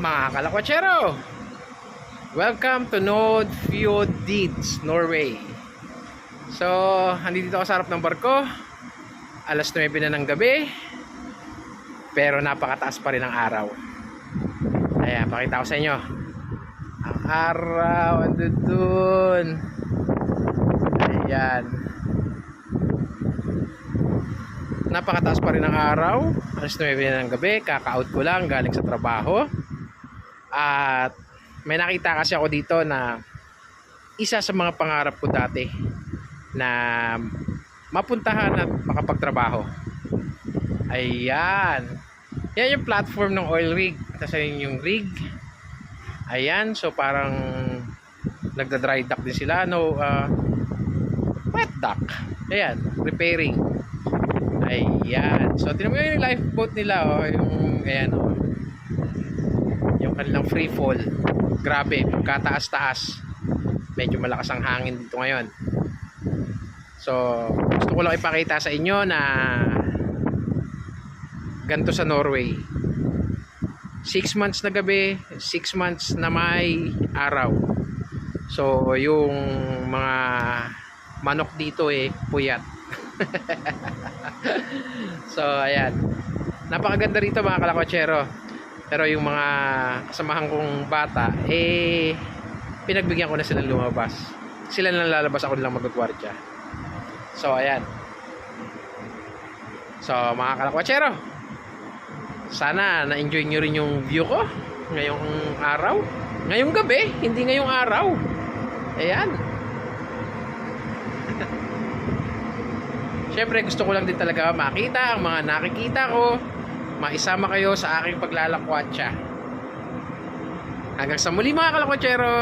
Mga kalakwatsero! Welcome to Nord Norway. So, andito ako sa harap ng barko. Alas 9 na ng gabi. Pero napakataas pa rin ang araw. Ayan, pakita ko sa inyo. Ang araw, ando dun. Ayan. Napakataas pa rin ang araw. Alas 9 na ng gabi. Kaka-out ko lang galing sa trabaho. At may nakita kasi ako dito na isa sa mga pangarap ko dati na mapuntahan at makapagtrabaho. Ayan. Yan yung platform ng oil rig. Tapos ayun yung rig. Ayan. So parang nagda-dry dock din sila. No, uh, wet dock. Ayan. Repairing. Ayan. So tinan mo yung lifeboat nila. Oh, yung, ayan. Oh kanilang free fall grabe kataas-taas. Medyo malakas ang hangin dito ngayon. So gusto ko lang ipakita sa inyo na ganito sa Norway. 6 months na gabi 6 months na may araw. So yung mga manok dito eh puyat. So ayan. Napakaganda rito mga kalakotsero pero yung mga kasamahan kong bata, eh, pinagbigyan ko na silang lumabas. Sila na lalabas, ako lang magagwardya. So, ayan. So, mga kalakwatsero, sana na-enjoy nyo rin yung view ko ngayong araw. Ngayong gabi, hindi ngayong araw. Ayan. Siyempre, gusto ko lang din talaga makita ang mga nakikita ko maisama kayo sa aking paglalakwatsa. Hanggang sa muli mga kalakwatsero,